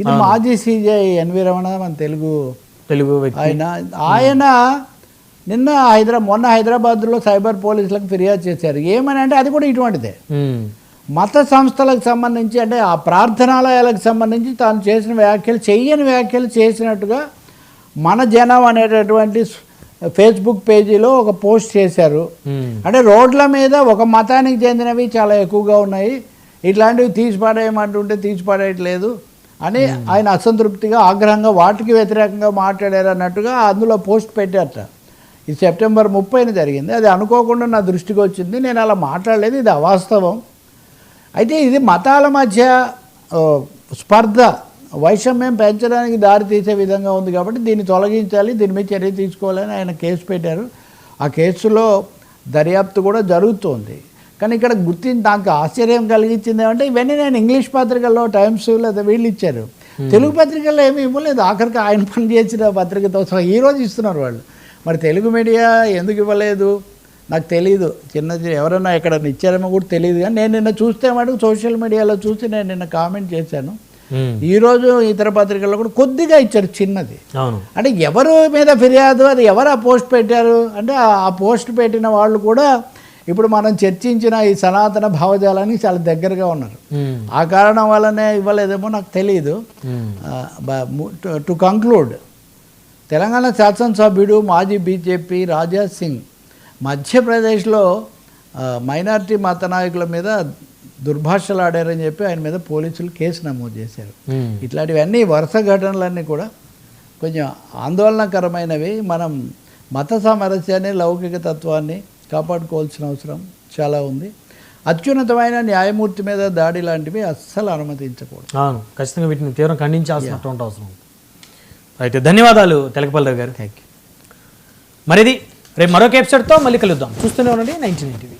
ఇది మాజీ CJ N V Ramana మన తెలుగు తెలుగు ఆయన. ఆయన నిన్న హైదరాబాద్ మొన్న హైదరాబాద్లో సైబర్ పోలీసులకు ఫిర్యాదు చేశారు. ఏమని అంటే అది కూడా ఇటువంటిదే. మత సంస్థలకు సంబంధించి అంటే ఆ ప్రార్థనాలయాలకు సంబంధించి తాను చేసిన వ్యాఖ్యలు చెయ్యని వ్యాఖ్యలు చేసినట్టుగా మన జనం అనేటటువంటి ఫేస్బుక్ పేజీలో ఒక పోస్ట్ చేశారు. అంటే రోడ్ల మీద ఒక మతానికి చెందినవి చాలా ఎక్కువగా ఉన్నాయి. ఇట్లాంటివి తీసిపాడేయమంటుంటే తీసిపాడేయట్లేదు అని ఆయన అసంతృప్తిగా ఆగ్రహంగా వాటికి వ్యతిరేకంగా మాట్లాడారు అన్నట్టుగా అందులో పోస్ట్ పెట్టారట. ఇది సెప్టెంబర్ ముప్పైన జరిగింది. అది అనుకోకుండా నా దృష్టికి వచ్చింది. నేను అలా మాట్లాడలేదు. ఇది అవాస్తవం. అయితే ఇది మతాల మధ్య స్పర్ధ. వైషమ్యం పెంచడానికి దారి తీసే విధంగా ఉంది కాబట్టి దీన్ని తొలగించాలి. దీని మీద చర్య తీసుకోవాలని ఆయన కేసు పెట్టారు. ఆ కేసులో దర్యాప్తు కూడా జరుగుతోంది. కానీ ఇక్కడ గుర్తించి నాకు ఆశ్చర్యం కలిగించింది ఏమంటే ఇవన్నీ నేను ఇంగ్లీష్ పత్రికల్లో టైమ్స్ లేదా వీళ్ళు ఇచ్చారు. తెలుగు పత్రికల్లో ఏమీ ఇవ్వలేదు. ఆఖరికి ఆయన పని చేసిన పత్రికతో సహా ఈ రోజు ఇస్తున్నారు వాళ్ళు. మరి తెలుగు మీడియా ఎందుకు ఇవ్వలేదు? నాకు తెలియదు చిన్న చి- ఎవరైనా ఎక్కడ ఇచ్చారేమో కూడా తెలియదు కానీ నేను నిన్న చూస్తే మటుకు సోషల్ మీడియాలో చూసి నేను నిన్న కామెంట్ చేశాను. ఉమ్, ఈరోజు ఇతర పత్రికల్లో కూడా కొద్దిగా ఇచ్చారు చిన్నది. అంటే ఎవరు మీద ఫిర్యాదు అది ఎవరు ఆ పోస్ట్ పెట్టారు? అంటే ఆ పోస్ట్ పెట్టిన వాళ్ళు కూడా ఇప్పుడు మనం చర్చించిన ఈ సనాతన భావజాలానికి చాలా దగ్గరగా ఉన్నారు. ఆ కారణం వల్లనే ఇవ్వలేదేమో నాకు తెలియదు టు కంక్లూడ్ తెలంగాణ శాసనసభ్యుడు మాజీ బీజేపీ రాజా సింగ్ మధ్యప్రదేశ్లో మైనారిటీ మత నాయకుల మీద దుర్భాషలు ఆడారని చెప్పి ఆయన మీద పోలీసులు కేసు నమోదు చేశారు. ఇట్లాంటివన్నీ వరుస ఘటనలన్నీ కూడా కొంచెం ఆందోళనకరమైనవి. మనం మత సామరస్యాన్ని లౌకిక తత్వాన్ని కాపాడుకోవాల్సిన అవసరం చాలా ఉంది. అత్యున్నతమైన న్యాయమూర్తి మీద దాడి లాంటివి అస్సలు అనుమతించకూడదు. అవును ఖచ్చితంగా వీటిని తీవ్రం ఖండించాల్సినటువంటి అవసరం అయితే ధన్యవాదాలు తెలకపల్లి గారు. థ్యాంక్ యూ మరిది రేపు మరొక ఎపిసోడ్తో మళ్ళీ కలుద్దాం. చూస్తూనే ఉండండి నైన్టీన్ టీవీ.